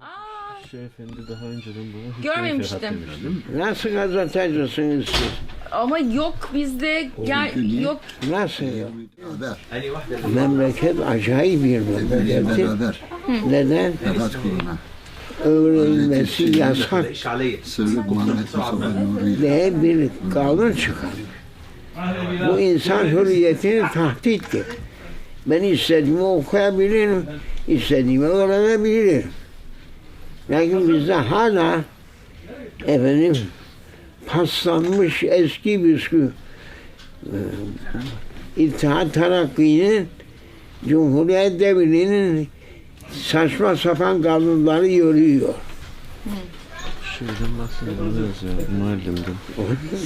Aa, Şu efendi daha önceden bunu Görmemiştim. Nasıl gazetecisiniz siz? ama yok bizde gel yok Nasıl yok? Memleket acayip bir memleket. Beraber. Neden? Öğrenilmesi yasak diye bir kanun çıkar. Bu insan hürriyetini tahdittir. Ben istediğimi okuyabilirim, istediğimi öğrenebilirim. Lakin bizde hala efendim paslanmış eski bisküvi e, İttihat Terakki'nin Cumhuriyet Devri'nin saçma sapan kanunları yürüyor. Şeyden bahsedilmez ya muallimden.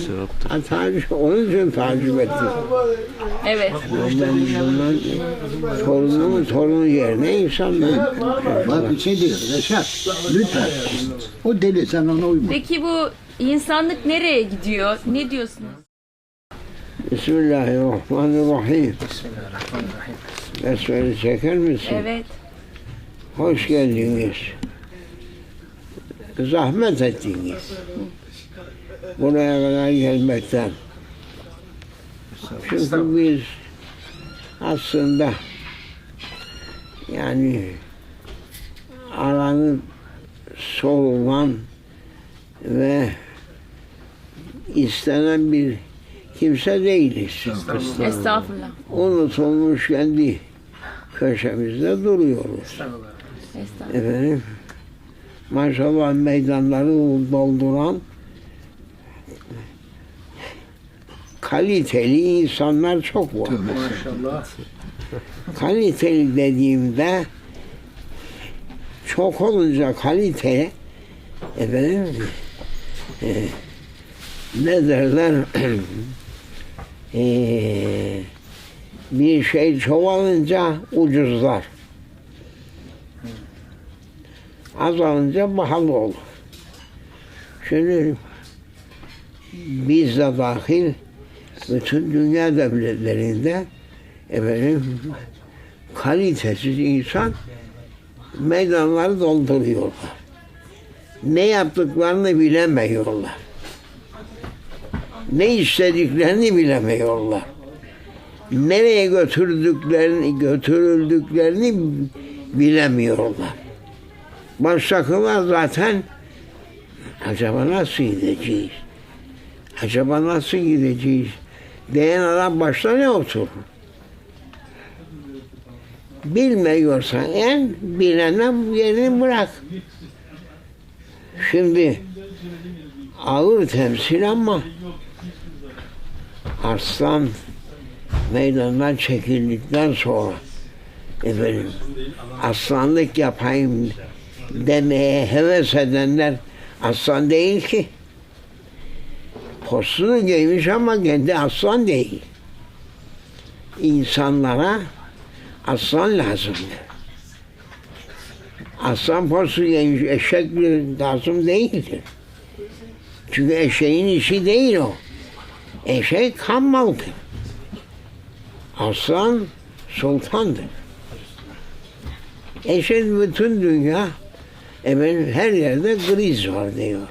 Sevaptır. Ha, takip- onun için takip ettim. evet. Ben bundan torunu yerine insanlar. Bak bir şey diyor. Reşat. Lütfen. O deli sen ona uyma. Peki bu insanlık nereye gidiyor? Ne diyorsunuz? Bismillahirrahmanirrahim. Besmele çeker misin? Evet. Hoş geldiniz. Zahmet ettiniz. Buraya kadar gelmekten. Çünkü biz aslında yani aranın soğulan ve istenen bir kimse değiliz. Estağfurullah. Unutulmuş kendi köşemizde duruyoruz. Estağfurullah. Efendim, maşallah meydanları dolduran kaliteli insanlar çok var. Maşallah. Kaliteli dediğimde çok olunca kalite efendim e, ne derler e, bir şey çoğalınca ucuzlar. Azalınca pahalı olur. Şimdi biz de dahil bütün dünya devletlerinde efendim kalitesiz insan meydanları dolduruyorlar. Ne yaptıklarını bilemiyorlar. Ne istediklerini bilemiyorlar. Nereye götürdüklerini, götürüldüklerini bilemiyorlar. Baştakiler zaten acaba nasıl gideceğiz? Acaba nasıl gideceğiz? Diyen adam başta ne oturur? Bilmiyorsan en bilene yerini bırak. Şimdi ağır temsil ama aslan meydandan çekildikten sonra efendim aslanlık yapayım demeye heves edenler aslan değil ki. Postunu giymiş ama kendi aslan değil. İnsanlara aslan lazımdır. Aslan postu giymiş eşek lazım değildir. Çünkü eşeğin işi değil o. Eşek kan maldır. Aslan sultandır. Eşek bütün dünya efendim, her yerde kriz var diyor.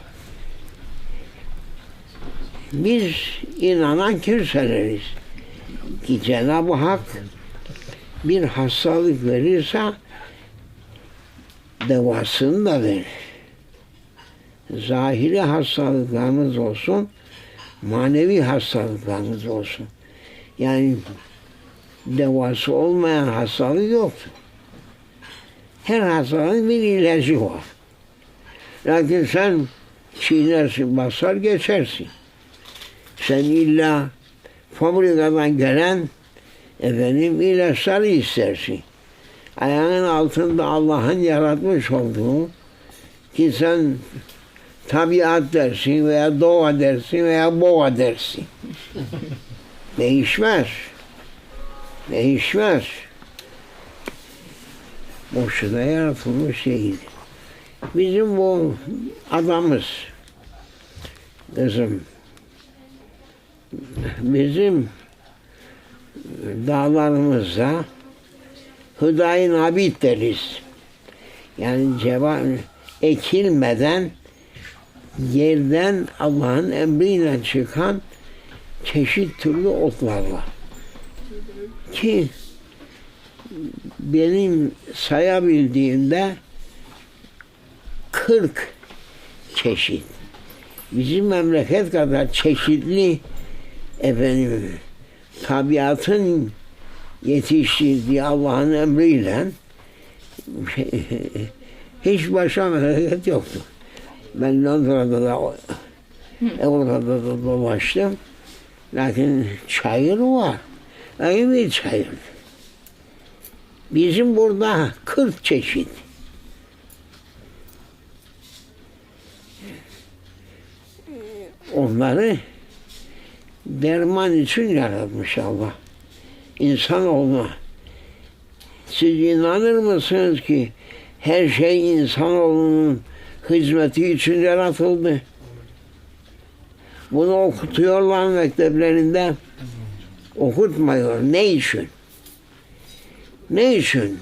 Biz inanan kimseleriz ki Cenab-ı Hak bir hastalık verirse devasını da verir. Zahiri hastalıklarınız olsun, manevi hastalıklarınız olsun. Yani devası olmayan hastalık yoktur. Her hastalığın bir ilacı var. Lakin sen çiğnersin, basar geçersin. Sen illa fabrikadan gelen efendim ilaçları istersin. Ayağının altında Allah'ın yaratmış olduğu ki sen tabiat dersin veya doğa dersin veya boğa dersin. Değişmez. Değişmez. Boşuna yaratılmış değil. Bizim bu adamız kızım bizim dağlarımızda Hüdayi Nabit deriz. Yani ceva ekilmeden yerden Allah'ın emriyle çıkan çeşit türlü otlar var. Ki benim sayabildiğimde 40 çeşit. Bizim memleket kadar çeşitli efendim tabiatın yetiştirdiği Allah'ın emriyle hiç başka memleket yoktu. Ben Londra'da da Avrupa'da da dolaştım. Lakin çayır var. İyi bir çayır. Bizim burada 40 çeşit. Onları derman için yaratmış Allah. İnsanoğluna. Siz inanır mısınız ki her şey insanoğlunun hizmeti için yaratıldı? Bunu okutuyorlar mekteplerinde. Okutmuyor. Ne için? Ne için?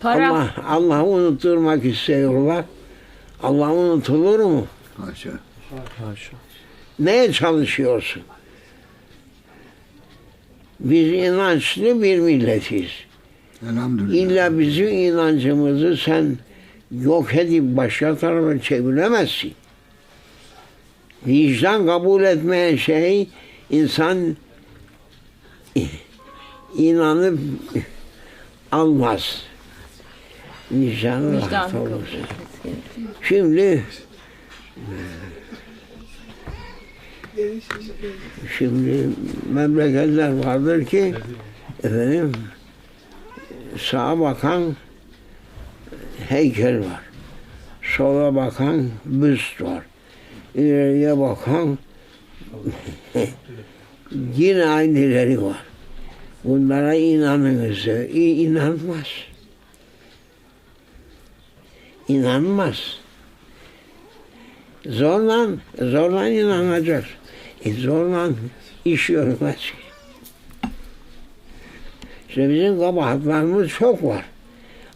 Para. Allah Allah'ı unutturmak istiyorlar. Allah unutulur mu? Haşa. Haşa. Neye çalışıyorsun? Biz inançlı bir milletiz. Elhamdülillah. İlla bizim inancımızı sen yok edip başka tarafa çeviremezsin. Vicdan kabul etmeyen şey insan inanıp almaz. Vicdanı rahat olursa. etmesi gerekiyor. Şimdi şimdi memleketler vardır ki efendim sağa bakan heykel var. Sola bakan büst var. İleriye bakan yine aynıları var. Bunlara inanınız. İ- inanmaz. İnanmaz. Zorla, zorla inanacak. E zorla iş yürümez. İşte bizim kabahatlarımız çok var.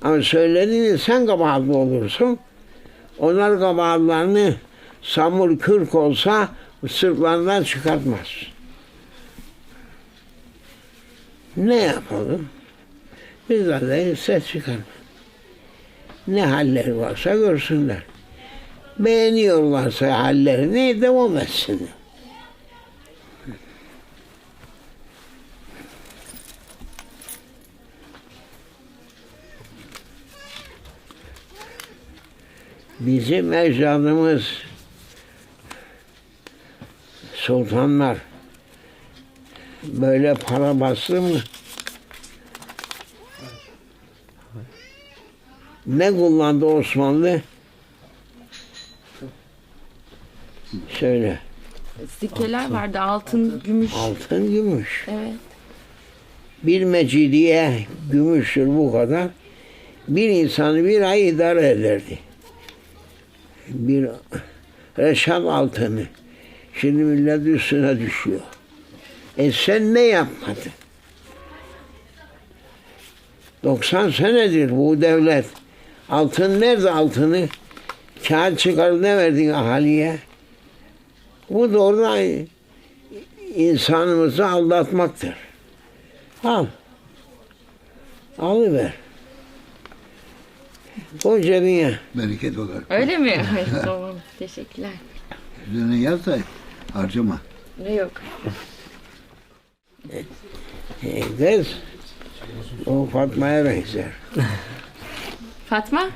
Ama söylediğini sen kabahatli olursun. Onlar kabahatlarını samur kürk olsa sırtlarından çıkartmaz. Ne yapalım? Biz de ses çıkarmaz. Ne halleri varsa görsünler. Beğeniyorlarsa hallerini devam etsinler. Bizim ecdadımız sultanlar böyle para bastı mı ne kullandı Osmanlı? Söyle. Sikkeler vardı. Altın, gümüş. Altın, gümüş. Evet. Bir mecidiye gümüştür bu kadar. Bir insanı bir ay idare ederdi. Bir reşat altını. Şimdi millet üstüne düşüyor. E sen ne yapmadın? 90 senedir bu devlet. Altın nerede altını? Kağıt çıkar ne verdin ahaliye? Bu doğrudan insanımızı aldatmaktır. Al. Alıver. Koy cebine. Bereket olarak. Öyle mi? Tamam. Teşekkürler. Üzerine yaz da harcama. Ne yok. E, kız. O Fatma'ya benzer. Fatma?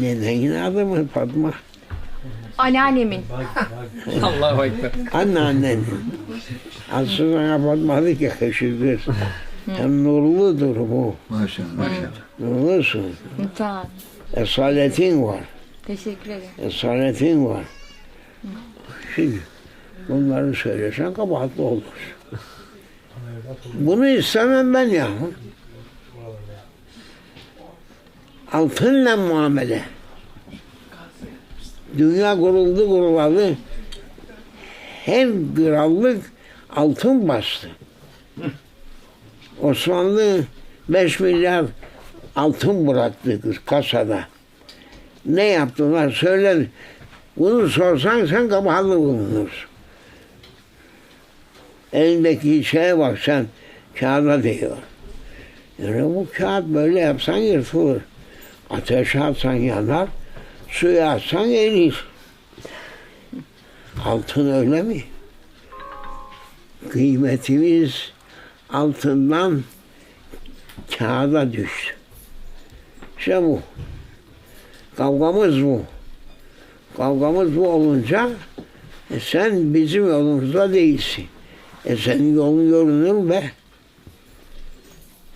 Neden adı mı Fatma? Anneannemin. Allahu Ekber. Anneannen. Aslında Fatma'lık yakışır kız. Hem nurludur bu. Maşallah. Maşallah. Nurlusun. Tamam. Esaletin var. Teşekkür ederim. Esaletin var. Şimdi bunları söylesen kabahatli olur. Bunu istemem ben ya. Altınla muamele. Dünya kuruldu kurulalı. Her krallık altın bastı. Osmanlı 5 milyar altın bıraktı kasada. Ne yaptılar söyle. Bunu sorsan sen kabahatli bulunursun. Elindeki şeye bak sen kağıda diyor. Yani bu kağıt böyle yapsan yırtılır. Ateşe atsan yanar, suya atsan erir. Altın öyle mi? Kıymetimiz altından kağıda düştü. İşte bu. Kavgamız bu. Kavgamız bu olunca e sen bizim yolumuzda değilsin. E senin yolun görünür be.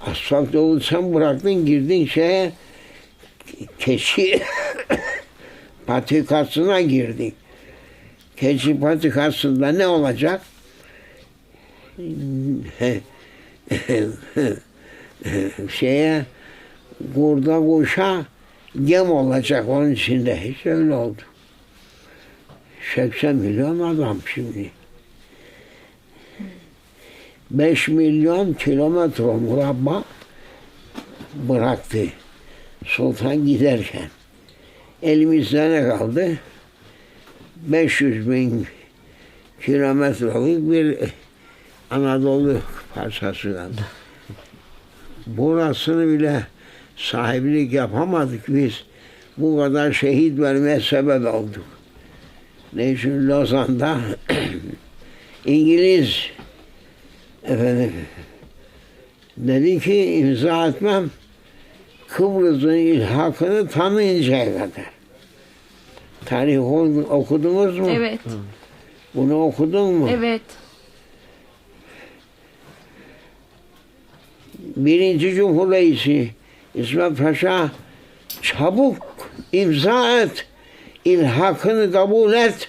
Asfalt yolu sen bıraktın girdin şeye keçi patikasına girdin. Keçi patikasında ne olacak? şeye kurda kuşa gem olacak onun içinde. Hiç öyle oldu. 80 milyon adam şimdi. 5 milyon kilometre murabba bıraktı sultan giderken. Elimizde ne kaldı? 500 bin kilometrelik bir Anadolu parçası kaldı. Burasını bile sahiplik yapamadık biz. Bu kadar şehit vermeye sebep olduk. Ne için Lozan'da İngiliz efendim dedi ki imza etmem Kıbrıs'ın ilhakını tanıyıncaya kadar. Tarih oku- okudunuz mu? Evet. Bunu okudun mu? Evet. Birinci Cumhur Reisi İsmet Paşa çabuk imza et. ilhakını kabul et.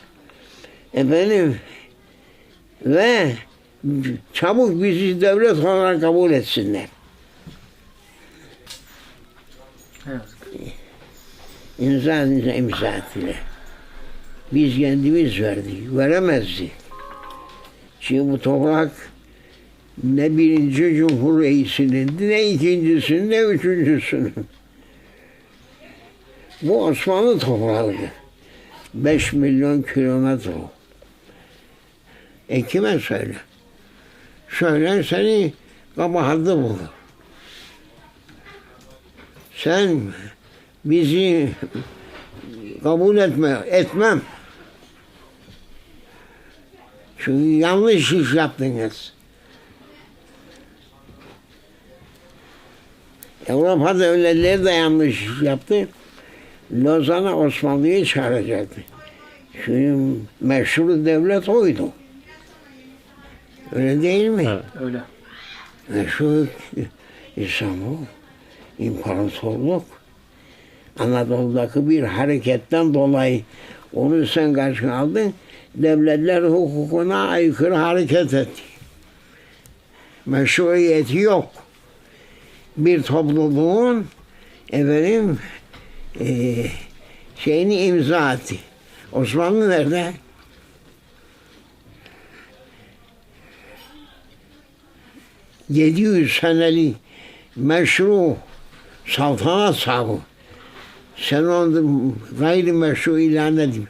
Efendim ve çabuk bizi devlet olarak kabul etsinler. İmza edince imza ettiler. Biz kendimiz verdik. Veremezdik. Çünkü bu toprak ne birinci Cumhur Reisi'nin, ne ikincisinin, ne üçüncüsünün. Bu Osmanlı toprağıydı. 5 milyon kilometre. E kime söyle? Söyler seni kabahatli bulur. Sen bizi kabul etme, etmem. Çünkü yanlış iş yaptınız. Avrupa devletleri de yanlış iş yaptı. Lozan'a Osmanlı'yı çağıracaktı. Çünkü meşhur devlet oydu. Öyle değil mi? Evet. Öyle. Meşhur İstanbul, imparatorluk. Anadolu'daki bir hareketten dolayı onu sen karşına aldın. Devletler hukukuna aykırı hareket etti. Meşruiyeti yok. Bir topluluğun efendim eee şeyini imza etti. Osmanlı nerede? ...700 senelik meşru saltanat sahibi. Sen onu gayri meşru ilan edip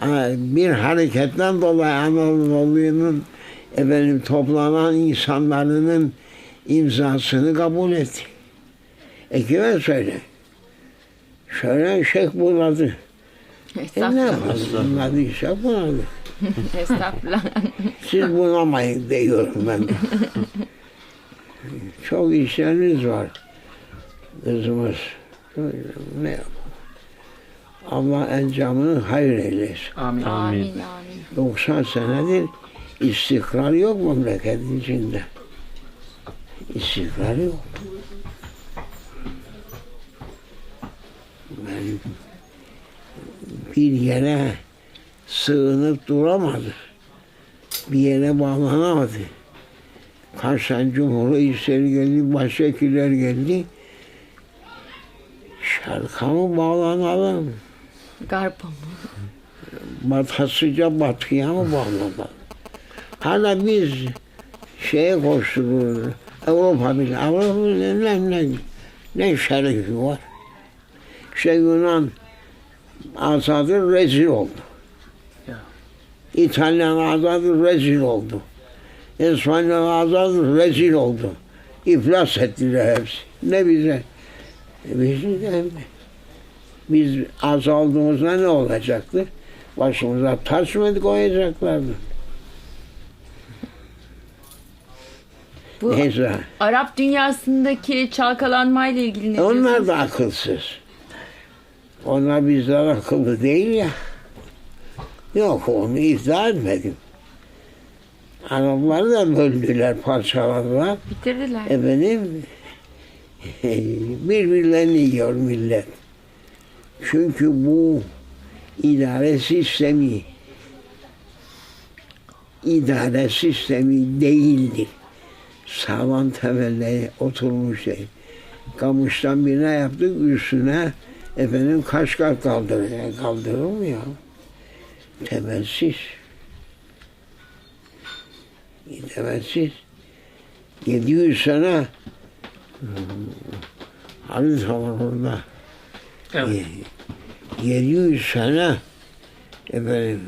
Ama bir hareketten dolayı Anadolu'nun efendim toplanan insanların imzasını kabul etti. E kime söyle? Şöyle şeyh buladı. E ne şeyh buladı. Estağfurullah. Siz bunamayın diyorum ben. Çok işleriniz var. Kızımız. Ne yapalım? Allah encamını hayır eylesin. Amin. amin amin. 90 senedir istikrar yok memleketin içinde. İstikrar yok. Ben bir yere sığınıp duramadı. Bir yere bağlanamadı. Kaç tane Cumhuriyetçiler geldi, baştakiler geldi. Şarka mı bağlanalım? Garpa mı? batasıca batıya mı bağladılar? Hala biz şeye koşturuyoruz. Avrupa Birliği. Avrupa Birliği ne, ne? ne şerefi var. İşte Yunan azadı rezil oldu. Ya. İtalyan azadı rezil oldu. İspanyol azadı rezil oldu. İflas ettiler hepsi. Ne bize? E Biz, biz az olduğumuzda ne olacaktı? Başımıza taş mı koyacaklardı? Bu Neyse. Arap dünyasındaki çalkalanmayla ilgili ne Onlar diyorsunuz? da akılsız. Onlar bizler akıllı değil ya. Yok onu iddia etmedim. Arapları da böldüler, parçaladılar. Bitirdiler. Efendim birbirlerini yiyor millet. Çünkü bu idare sistemi idare sistemi değildir. Sağlam temelde oturmuş değil. Kamıştan bina yaptık üstüne efendim kaç kat mı ya? Temelsiz. Temelsiz. 700 sene Halit var orada. Evet. 700 sene efendim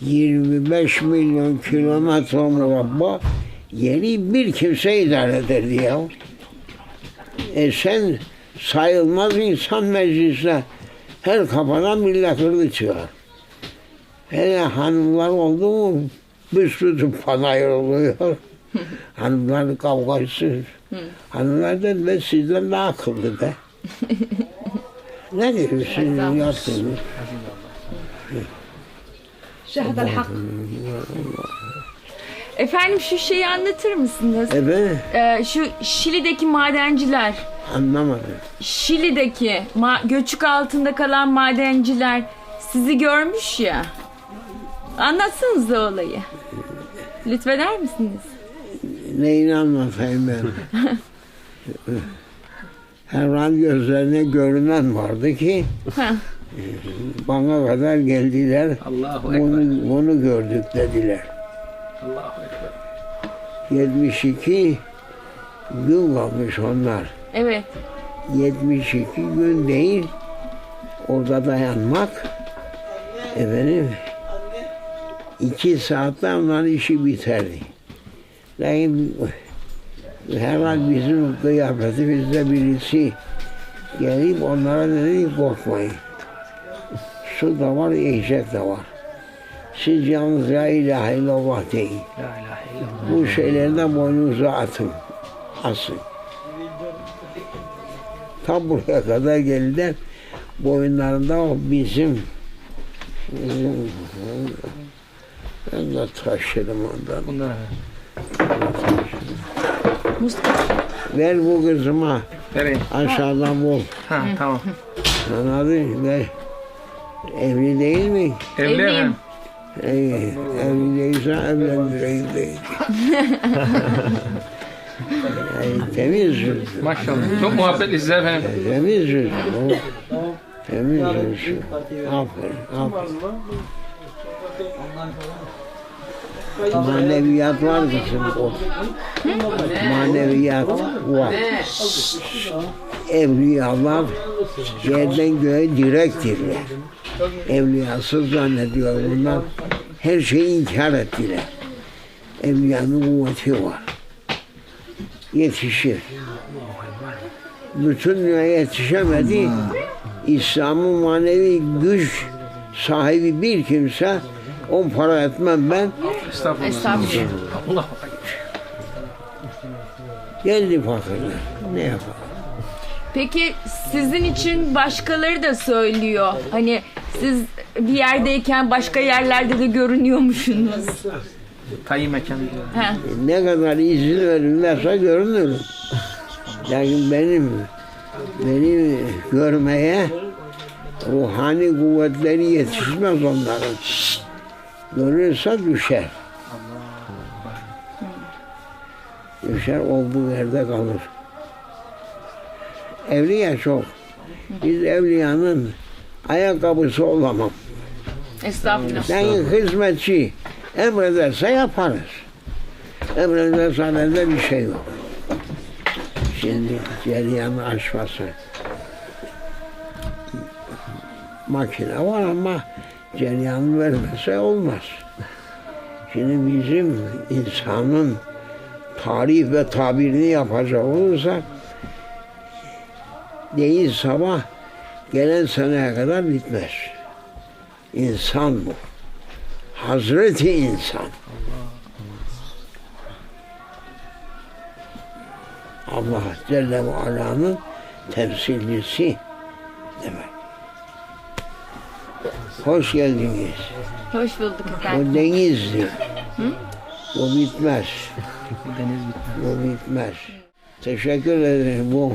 25 milyon kilometre murabba yeni bir kimse idare ederdi ya. E sen sayılmaz insan meclisine her kafadan milletvekili çıkar. Hele hanımlar oldu mu bir sürü panayır oluyor. Hanımların kavgası. Hanımlar da ben sizden daha akıllı be. ne diyorsunuz yaptınız? Şehadel hak. Efendim şu şeyi anlatır mısınız? Evet. Ee, şu Şili'deki madenciler. Anlamadım. Şili'deki ma- göçük altında kalan madenciler sizi görmüş ya. Anlatsanız da olayı. Lütfeder misiniz? Neyini anlatayım ben? Her an gözlerine görünen vardı ki bana kadar geldiler. Allahu Ekber. Bunu, bunu gördük dediler. Allahu Ekber. 72 gün kalmış onlar. Evet. 72 gün değil orada dayanmak efendim iki saatte onların işi biterdi. Lakin herhalde bizim kıyafetimizde birisi gelip onlara dedi korkmayın. Su da var, yiyecek de var. Siz yalnız la ilahe illallah deyin. La ilahe illallah. Bu şeylerden boynunuza atın. Asın. Tam buraya kadar geldiler. Boyunlarında o bizim bizim ben de taşıdım ondan. Bunlar Mustafa. Ver bu kızıma Nereye? aşağıdan bul. Ha tamam. Anladın ver. Evli değil mi? Evli Evliyim. efendim. İyi. Evli değilse evlendireyim değil. yani temiz yüzlü. Maşallah. Çok muhabbetli size efendim. Temiz yüzlü. Temiz yüzlü. Aferin, aferin. Maneviyat var kızım o. Maneviyat var. Evliyalar yerden göğe direktirler. Evliyasız zannediyor bunlar. Her şeyi inkar ettiler. Evliyanın kuvveti var. Yetişir. Bütün dünya yetişemedi. İslam'ın manevi güç sahibi bir kimse on para etmem ben. Estağfurullah. Estağfurullah. Allah. Geldi fakirler. Ne yapalım? Peki sizin için başkaları da söylüyor. Hani siz bir yerdeyken başka yerlerde de görünüyormuşsunuz. Tayyip mekan diyor. Ha. Ne kadar izin verirlerse görünürüm. Lakin benim benim görmeye ruhani kuvvetleri yetişmez onların. Görürse düşer. Düşer olduğu yerde kalır. Evliya çok. Biz evliyanın ayakkabısı olamam. Estağfurullah. Yani hizmetçi emrederse yaparız. Emrederse de bir şey yok. Şimdi cereyanı aşması. Makine var ama cereyan vermese olmaz. Şimdi bizim insanın tarih ve tabirini yapacak olursa değil sabah gelen seneye kadar bitmez. İnsan bu. Hazreti insan. Allah Celle ve Ala'nın temsilcisi demek. Hoş geldiniz. Hoş bulduk efendim. Bu denizdir. Bu bitmez. Deniz bitmez. Bu bitmez. Teşekkür ederim. Bu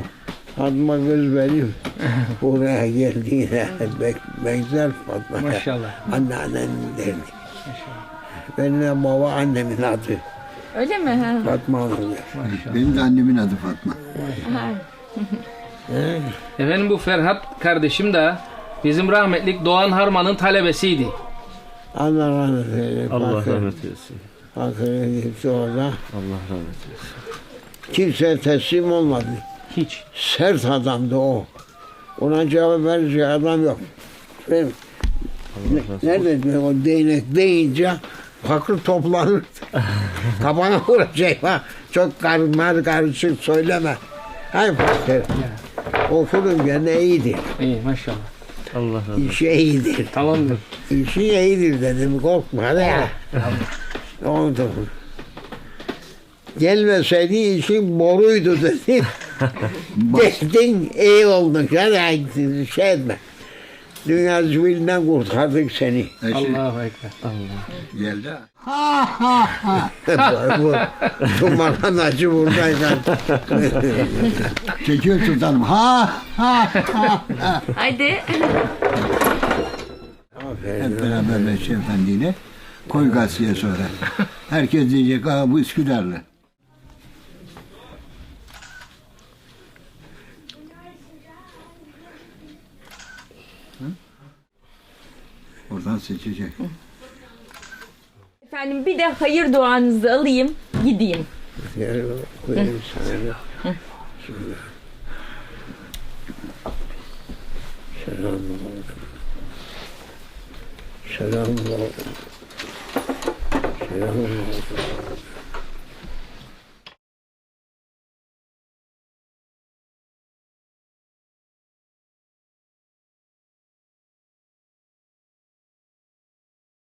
Fatma kız benim buraya geldiğine bek, benzer Fatma. Maşallah. Anneannem derdi. Benim de baba annemin adı Öyle mi? Ha? Fatma Hanım. Maşallah. Benim de annemin adı Fatma. Efendim bu Ferhat kardeşim de bizim rahmetlik Doğan Harman'ın talebesiydi. Allah rahmet eylesin. Allah Bakır- rahmet eylesin. Bakır'a gitti orada. Allah rahmet eylesin. Kimseye teslim olmadı. Hiç. Sert adamdı o. Ona cevap verecek adam yok. Benim, nerede diyor o değnek deyince fakir toplanır. Kafana vuracak ha. Çok karmar karışık söyleme. Hay fakir. Okudum gene iyidir. İyi maşallah. Allah razı olsun. İşi iyidir. Tamamdır. İşi iyidir dedim korkma hadi ya. Oldu. Gelmeseydi işin boruydu dedi. Geldin iyi oldun. Hadi şey etme. Dünya züvilinden kurtardık seni. Allahu Ekber. geldi. Ha ha ha. bu, bu makarnacı buradayken. Çekiyor sultanım. Ha ha ha. ha. Hadi. Hep beraber Meşe Efendi'yle koy gazeteye sonra. Herkes diyecek aa bu Üsküdarlı. Oradan seçecek. Efendim bir de hayır duanızı alayım, gideyim. Gel koyayım sana. da. Şöyle. Selam